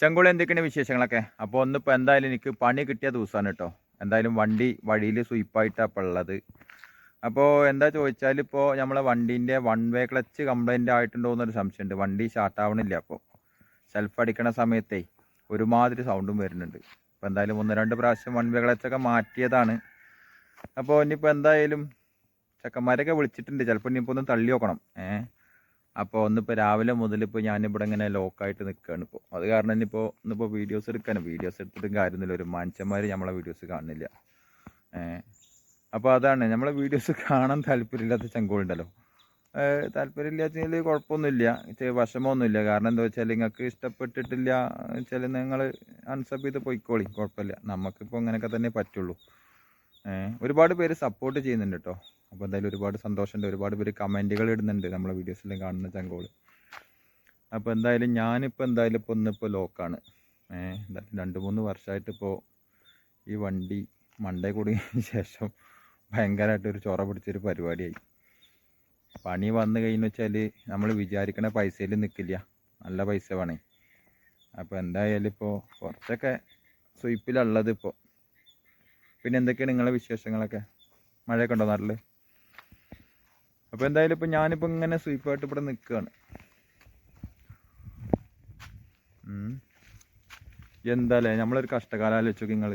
ചെങ്കോളി എന്തൊക്കെയാണ് വിശേഷങ്ങളൊക്കെ? അപ്പോൾ ഒന്നിപ്പോൾ എന്തായാലും എനിക്ക് പണി കിട്ടിയ ദിവസമാണ് കേട്ടോ എന്തായാലും വണ്ടി വഴിയിൽ സ്വീപ്പായിട്ടാണ് ഇപ്പോൾ ഉള്ളത്. അപ്പോൾ എന്താ ചോദിച്ചാൽ ഇപ്പോൾ നമ്മളെ വണ്ടീന്റെ വൺ വേ ക്ലച്ച് കംപ്ലൈന്റ് ആയിട്ടുണ്ടോ എന്നൊരു സംശയമുണ്ട് വണ്ടി സ്റ്റാർട്ടാവണില്ല അപ്പോൾ സെൽഫ് അടിക്കണ സമയത്തേ ഒരുമാതിരി സൗണ്ടും വരുന്നുണ്ട്. അപ്പോൾ എന്തായാലും ഒന്ന് രണ്ട് പ്രാവശ്യം വൺ വേ ക്ലച്ചൊക്കെ മാറ്റിയതാണ്. അപ്പോൾ ഇനിയിപ്പോൾ എന്തായാലും ചെക്കന്മാരൊക്കെ വിളിച്ചിട്ടുണ്ട്. ചിലപ്പോൾ ഇനിയിപ്പോൾ ഒന്ന് തള്ളി നോക്കണം. ഏഹ് അപ്പോൾ ഒന്നിപ്പോൾ രാവിലെ മുതൽ ഇപ്പോൾ ഞാനിവിടെ ഇങ്ങനെ ലോക്കായിട്ട് നിൽക്കുകയാണ് ഇപ്പോൾ അത് കാരണം ഇനിയിപ്പോൾ ഇന്നിപ്പോൾ വീഡിയോസ് എടുക്കാനും വീഡിയോസ് എടുത്തിട്ടും കാര്യമൊന്നുമില്ല ഒരു മനുഷ്യന്മാർ നമ്മളെ വീഡിയോസ് കാണുന്നില്ല. അപ്പോൾ അതാണ്. നമ്മളെ വീഡിയോസ് കാണാൻ താല്പര്യമില്ലാത്ത ചങ്കോളുണ്ടല്ലോ വെച്ചാൽ കുഴപ്പമൊന്നുമില്ല. വിഷമമൊന്നുമില്ല. കാരണം എന്താ വെച്ചാൽ നിങ്ങൾക്ക് ഇഷ്ടപ്പെട്ടിട്ടില്ല വെച്ചാൽ നിങ്ങൾ അൺസബ് ചെയ്ത് പോയിക്കോളി. കുഴപ്പമില്ല. നമുക്കിപ്പോൾ അങ്ങനെയൊക്കെ തന്നെ പറ്റുള്ളൂ. ഒരുപാട് പേര് സപ്പോർട്ട് ചെയ്യുന്നുണ്ട് കേട്ടോ അപ്പോൾ എന്തായാലും ഒരുപാട് സന്തോഷമുണ്ട്. ഒരുപാട് പേര് കമന്റുകൾ ഇടുന്നുണ്ട് നമ്മളെ വീഡിയോസിലും കാണുന്ന ചങ്കോൾ. അപ്പോൾ എന്തായാലും ഞാനിപ്പോൾ എന്തായാലും ഇപ്പോൾ ഇന്നിപ്പോൾ ലോക്കാണ് രണ്ട് മൂന്ന് വർഷമായിട്ട് ഇപ്പോൾ ഈ വണ്ടി മണ്ടേ കൂടിയതിന് ശേഷം ഭയങ്കരമായിട്ട് ഒരു ചൊറ പിടിച്ചൊരു പരിപാടിയായി. പണി വന്നു കഴിഞ്ഞു വെച്ചാൽ നമ്മൾ വിചാരിക്കണ പൈസയിൽ നിൽക്കില്ല നല്ല പൈസ വേണേ. അപ്പോൾ എന്തായാലും ഇപ്പോൾ കുറച്ചൊക്കെ സ്വീപ്പിലുള്ളത് ഇപ്പോൾ പിന്നെ എന്തൊക്കെയാണ് നിങ്ങളെ വിശേഷങ്ങളൊക്കെ? മഴയൊക്കെ ഉണ്ടോ നാട്ടിൽ അപ്പോൾ എന്തായാലും ഇപ്പോൾ ഞാനിപ്പോ ഇങ്ങനെ സ്വീപ്പായിട്ട് ഇവിടെ നിൽക്കുകയാണ് എന്താല്ലേ? നമ്മളൊരു കഷ്ടകാലം ആലോചിച്ചു നിങ്ങൾ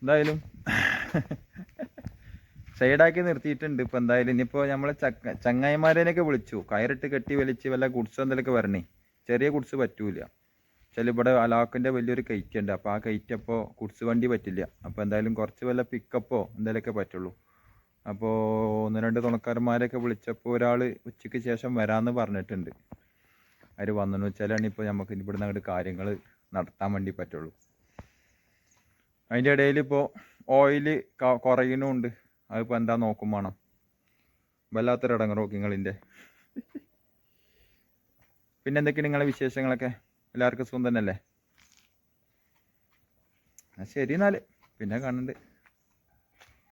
എന്തായാലും സൈഡാക്കി നിർത്തിയിട്ടുണ്ട് ഇപ്പൊ എന്തായാലും. ഇനിയിപ്പോൾ നമ്മളെ ചക്ക ചങ്ങായിമാരേനൊക്കെ വിളിച്ചു. കയറിട്ട് കെട്ടി വലിച്ച് വല്ല ഗുഡ്സ് എന്തെങ്കിലുമൊക്കെ വരണേ. ചെറിയ ഗുഡ്സ് പറ്റൂല. ചില ഇവിടെ അലാക്കിന്റെ വലിയൊരു കയറ്റുണ്ട്. അപ്പോൾ ആ കയറ്റപ്പോൾ ഗുഡ്സ് വണ്ടി പറ്റില്ല. അപ്പോൾ എന്തായാലും കുറച്ച് വല്ല പിക്കപ്പോ എന്തെങ്കിലുമൊക്കെ പറ്റുള്ളൂ. അപ്പോൾ ഒന്ന് രണ്ട് തുണക്കാരന്മാരെയൊക്കെ വിളിച്ചപ്പോൾ ഒരാൾ ഉച്ചയ്ക്ക് ശേഷം വരാമെന്ന് പറഞ്ഞിട്ടുണ്ട്. അവർ വന്നെന്ന് വെച്ചാലാണ് ഇപ്പോൾ നമുക്ക് ഇവിടുന്ന് അങ്ങോട്ട് കാര്യങ്ങൾ നടത്താൻ വേണ്ടി പറ്റുള്ളൂ. അതിന്റെ ഇടയിൽ ഇപ്പോൾ ഓയിൽ കുറയുന്നുണ്ട്. അതിപ്പോൾ എന്താ നോക്കും വേണം. വല്ലാത്തൊരു ഇടങ്ങറോ നിങ്ങളിന്റെ പിന്നെ എന്തൊക്കെയാണ് നിങ്ങളുടെ വിശേഷങ്ങളൊക്കെ? എല്ലാവർക്കും സുഖം തന്നെയല്ലേ? ശരി എന്നാൽ പിന്നെ കാണുന്നുണ്ട്